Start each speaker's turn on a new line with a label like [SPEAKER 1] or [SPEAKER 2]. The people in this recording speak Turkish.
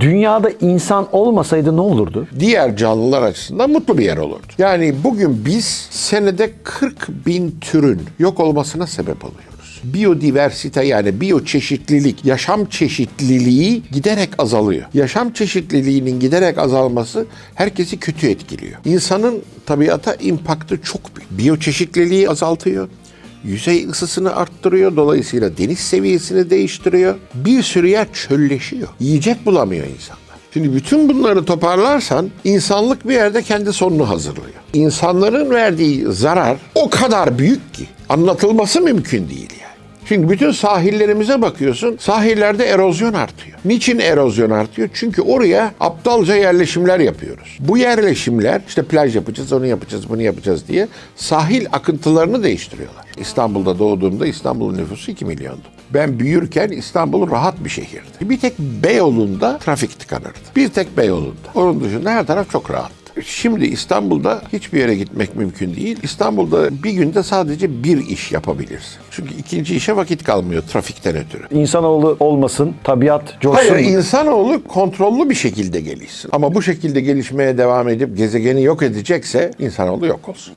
[SPEAKER 1] Dünyada insan olmasaydı ne olurdu?
[SPEAKER 2] diğer canlılar açısından mutlu bir yer olurdu. Yani bugün biz senede 40 bin türün yok olmasına sebep oluyoruz. Biyodiversite yani biyoçeşitlilik, yaşam çeşitliliği giderek azalıyor. Yaşam çeşitliliğinin giderek azalması herkesi kötü etkiliyor. İnsanın tabiata impaktı çok büyük. Biyoçeşitliliği azaltıyor. Yüzey ısısını arttırıyor. Dolayısıyla deniz seviyesini değiştiriyor. Bir sürü yer çölleşiyor. Yiyecek bulamıyor insanlar. Şimdi bütün bunları toparlarsan insanlık bir yerde kendi sonunu hazırlıyor. İnsanların verdiği zarar o kadar büyük ki anlatılması mümkün değil yani. Şimdi bütün sahillerimize bakıyorsun, sahillerde erozyon artıyor. Niçin erozyon artıyor? Çünkü oraya aptalca yerleşimler yapıyoruz. Bu yerleşimler işte plaj yapacağız, onu yapacağız, bunu yapacağız diye sahil akıntılarını değiştiriyorlar. İstanbul'da doğduğumda İstanbul'un nüfusu 2 milyondu. Ben büyürken İstanbul rahat bir şehirdi. Bir tek Beyoğlu'nda trafik tıkanırdı. Bir tek Beyoğlu'nda. Onun dışında her taraf çok rahattı. Şimdi İstanbul'da hiçbir yere gitmek mümkün değil. İstanbul'da bir günde sadece bir iş yapabilirsin. Çünkü ikinci işe vakit kalmıyor trafikten ötürü.
[SPEAKER 1] İnsanoğlu olmasın, tabiat coşsun.
[SPEAKER 2] Hayır, insanoğlu kontrollü bir şekilde gelişsin. Ama bu şekilde gelişmeye devam edip gezegeni yok edecekse insanoğlu yok olsun.